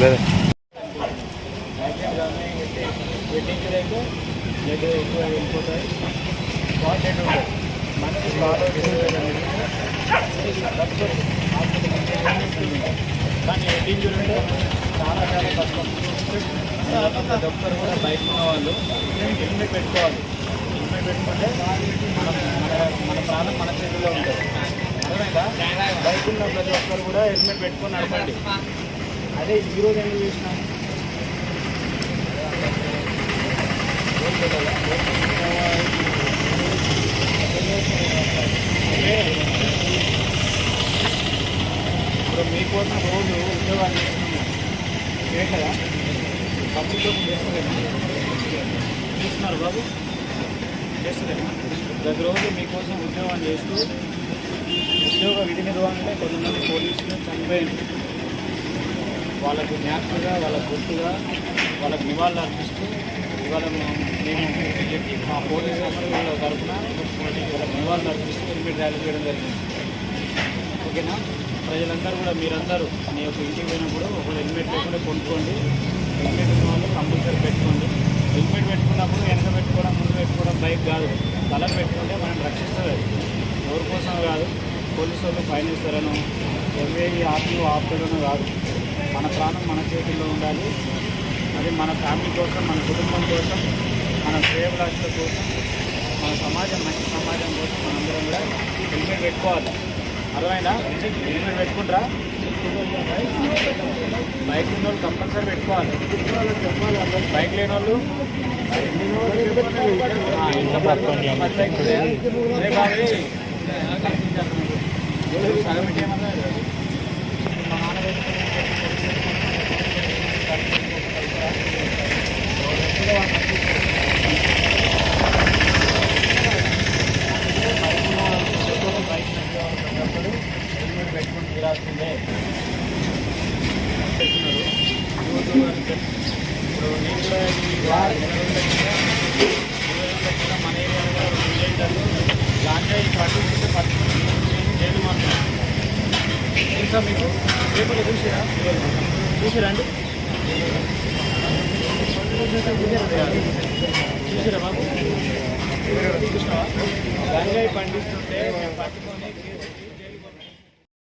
లేదా. వెడ్డింగ్ ఎక్కువ ఉంటుంది కానీ వెడ్డింగ్ ఉంటే చాలా చాలా కష్టం డాక్టర్ కూడా బయట ఉన్న వాళ్ళు హెల్మెట్ పెట్టుకోవాలి హెల్మెట్ పెట్టుకుంటే మన మన- ప్రాణం మన చేతిలో ఉంటుంది. అర్థమైందా? బయట ఉన్న ప్రతి ఒక్కరు కూడా హెల్మెట్ పెట్టుకొని నడపండి. అదే ఈరోజు ఎందుకు చేసినా? ఇప్పుడు మీకోసం రోజు ఉద్యోగాలు చేస్తున్నాము కదా పబ్లిక్ కోసం చేస్తలేమా చేస్తున్నారు బాబు? చేస్తలేమా ప్రతి రోజు మీకోసం ఉద్యోగం చేస్తూ ఉద్యోగ విధి నిర్వహణలో కొంతమంది పోలీసులు చనిపోయింది వాళ్ళకు జ్ఞాపకగా వాళ్ళ గుర్తుగా వాళ్ళకు నివాళులు అర్పిస్తూ ఇవాళ మేము మా పోలీస్ వాళ్ళ తరఫున వాళ్ళకి నివాళులు అర్పిస్తూ హెల్మెట్ ర్యాలీ చేయడం జరిగింది. ఓకేనా? ప్రజలందరూ కూడా మీరందరూ మీ యొక్క ఇంటికి పోయినప్పుడు ఒక హెల్మెట్ లేకుండా కొనుక్కోండి. హెల్మెట్ ఉన్న వాళ్ళు కంపల్సరీ పెట్టుకోండి. హెల్మెట్ పెట్టుకున్నప్పుడు వెనక పెట్టుకోవడం ముందు పెట్టుకోవడం బైక్ కాదు. తల పెట్టుకుంటే మనం రక్షిస్తుంది ఎవరి కోసం కాదు పోలీసు వాళ్ళు ఫైన్ ఇస్తారనో ఎవరి ఆపి ఆపుతారనో కాదు. మన ప్రాణం మన చేతుల్లో ఉండాలి. అది మన ఫ్యామిలీ కోసం మన కుటుంబం కోసం మన శ్రేయభిలాషుల కోసం మన సమాజం మంచి సమాజం కోసం మనందరం కూడా హెల్మెట్ పెట్టుకోవాలి. అర్థమైందా? హెల్మెట్ పెట్టుకుంటారా? బైక్ ఉన్న వాళ్ళు కంపల్సరీ పెట్టుకోవాలి. బైక్ లేని వాళ్ళు సగం పెట్టేయమన్నా మా నాన్న హెల్మెట్ పెట్టుకుని తీరాల్సిందే పెట్టున్నారు ఇప్పుడు నేను కూడా మన ఏరియాలో రెండు విలేజ్లలో గాంజాయి పట్టుకుంటే నేను జైలు మారుతున్నాను మీకు పేపర్లో చూసిరా? చూసారా అండి చూసారా బాబు? చూసినావా గంగాయి పండిస్తుంటే మేము పట్టుకొని